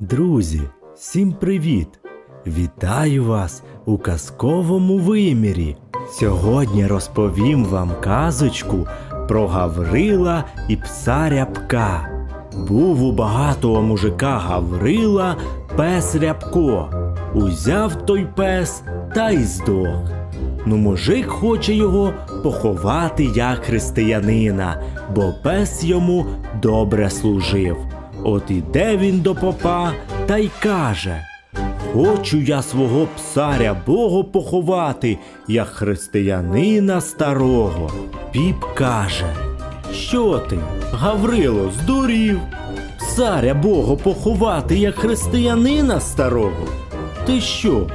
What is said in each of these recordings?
Друзі, всім привіт! Вітаю вас у казковому вимірі. Сьогодні розповім вам казочку про Гаврила і пса рябка. Був у багатого мужика Гаврила пес рябко. Узяв той пес та й здох. Ну, мужик хоче його поховати як християнина, бо пес йому добре служив. От іде він до попа та й каже: Хочу я свого псаря Бога поховати, як християнина старого. Піп каже: Що ти, Гаврило, здурів? Псаря Бога поховати, як християнина старого? Ти що,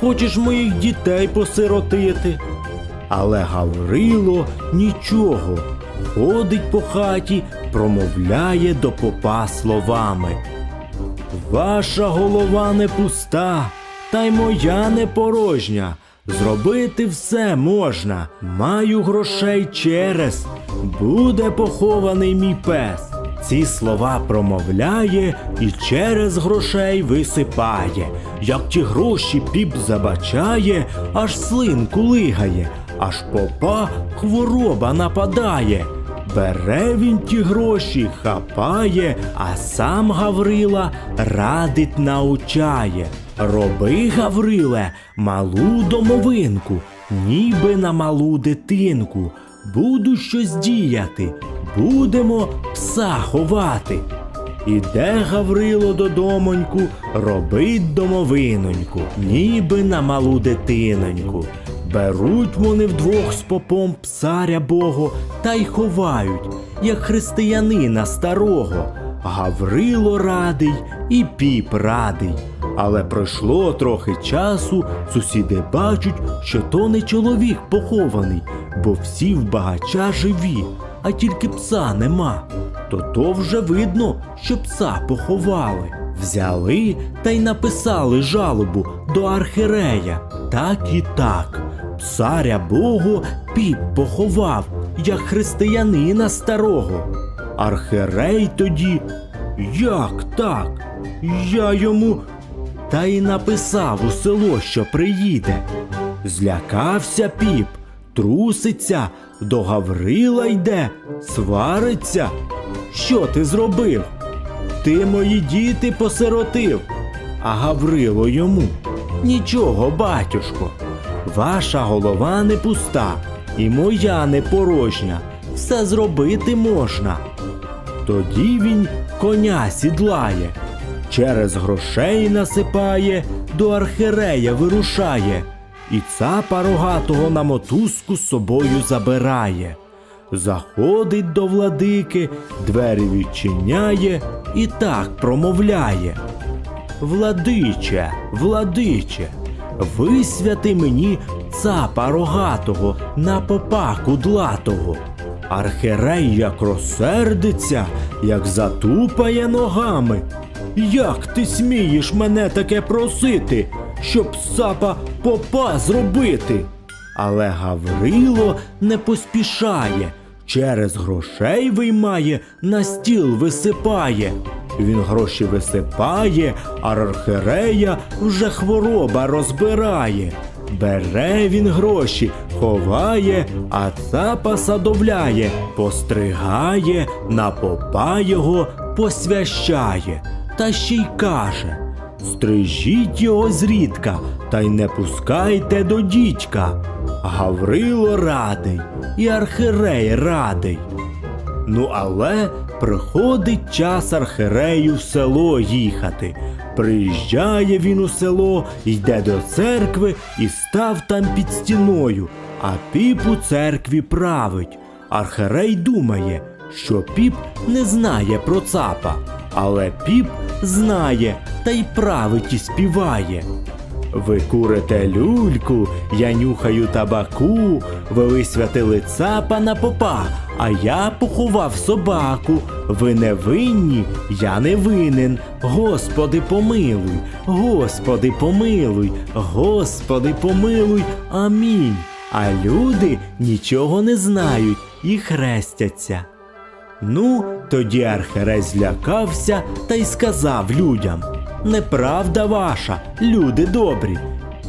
хочеш моїх дітей посиротити? Але Гаврило нічого. Ходить по хаті, промовляє до попа словами. Ваша голова не пуста, та й моя не порожня. Зробити все можна. Маю грошей через. Буде похований мій пес. Ці слова промовляє і через грошей висипає. Як ті гроші піп забачає, аж слинку лигає, аж попа хвороба нападає. Бере він ті гроші, хапає, а сам Гаврила радить научає. Роби, Гавриле, малу домовинку, ніби на малу дитинку. Буду щось діяти, будемо пса ховати. Іде Гаврило додомоньку, робить домовиноньку, ніби на малу дитиноньку. Беруть вони вдвох з попом псаря Бого та й ховають, як християнина старого. Гаврило радий і піп радий. Але пройшло трохи часу, сусіди бачать, що то не чоловік похований, бо всі в багача живі, а тільки пса нема. То то вже видно, що пса поховали. Взяли та й написали жалобу до архирея. Так і так. Псаря Богу піп поховав, як християнина старого. Архирей тоді, як так? Я йому та й написав у село, що приїде. Злякався піп, труситься, до Гаврила йде, свариться. Що ти зробив? Ти мої діти посиротив, а Гаврило йому. Нічого, батюшко, ваша голова не пуста, і моя не порожня. Все зробити можна. Тоді він коня сідлає, через грошей насипає, до архирея вирушає, і цапа рогатого на мотузку з собою забирає. Заходить до владики, двері відчиняє і так промовляє. Владиче, владиче, висвяти мені цапа рогатого на попа кудлатого. Архерей як розсердиться, як затупає ногами. Як ти смієш мене таке просити, щоб цапа попа зробити? Але Гаврило не поспішає, через грошей виймає, на стіл висипає. Він гроші висипає, а архирея вже хвороба розбирає. Бере він гроші, ховає, а цапа садовляє, постригає, на попа його посвящає, та ще й каже. Стрижіть його зрідка, та й не пускайте до дідька. Гаврило радий, і архирей радий. Ну, але приходить час архирею в село їхати. Приїжджає він у село, йде до церкви і став там під стіною, а піп у церкві править. Архирей думає, що піп не знає про цапа, але піп знає та й править і співає. Ви курите люльку, я нюхаю табаку, ви висвятили цапа на попа, а я поховав собаку. Ви не винні, я не винен. Господи, помилуй, Господи, помилуй, Господи, помилуй. Амінь. А люди нічого не знають і хрестяться. Ну, тоді архерей злякався та й сказав людям. неправда ваша, люди добрі.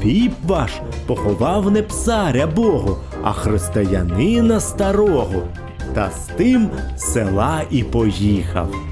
Піп ваш поховав не псаря Богу, а християнина старого. Та з тим села і поїхав.